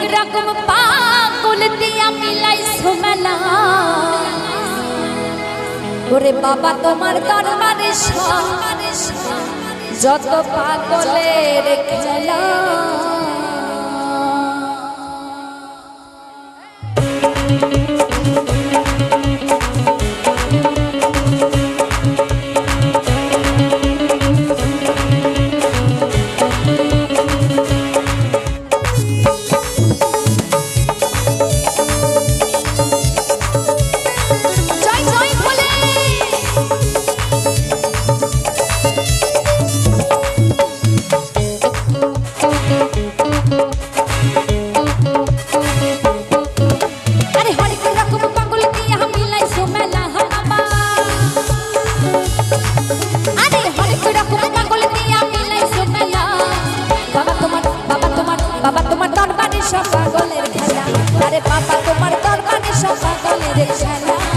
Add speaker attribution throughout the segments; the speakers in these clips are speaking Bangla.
Speaker 1: হরেক রকম পাগল দিয়া মিলাই সোমেলা ওরে বাবা তোমার দরবারে যত পাগলের খেলা। জয় দরবারে সব পাগলের খেলা। আরে পাপা তোমার দরবারে সব পাগলের খেলা।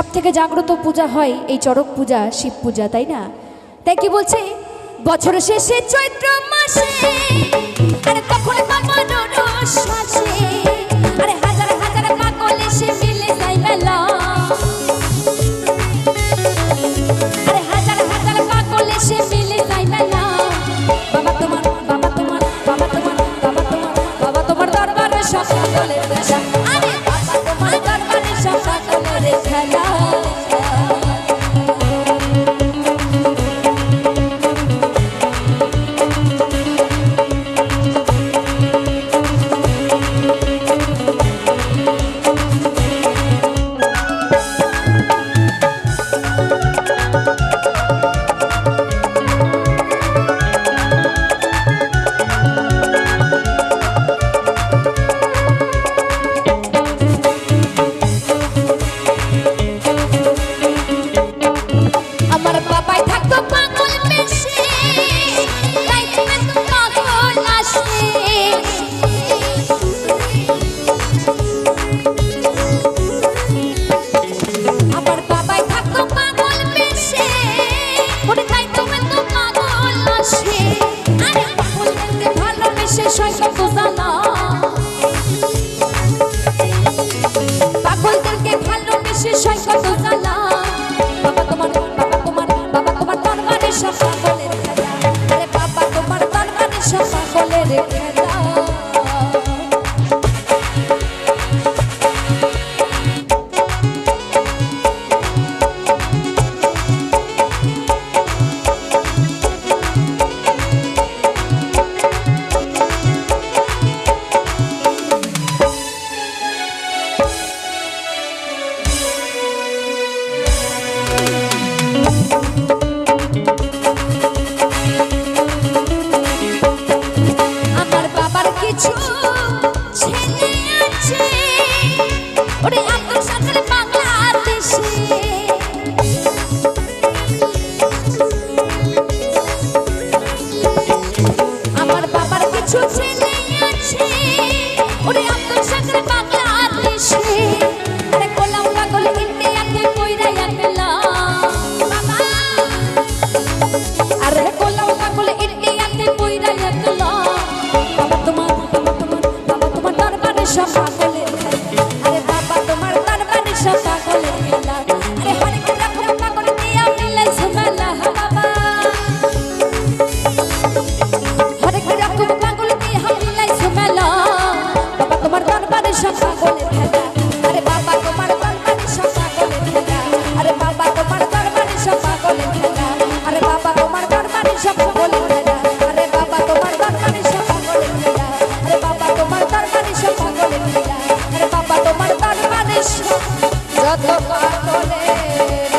Speaker 1: সব থেকে জাগ্রত পূজা হয় এই চড়ক পূজা, শিব পূজা, তাই না? তাই কি বলছে? বছর শেষে চৈত্র মাসে তখন কল্পানি সব পাগলে ভেজা। আরে বাবা, তোমার কল্পানি সব পাগলে ভেজা। আরে বাবা, তোমার কল্পানি সব পাগলে ভেজা। আরে বাবা, তোমার কল্পানি সব পাগলে ভেজা। আরে বাবা, তোমার যত পাগলে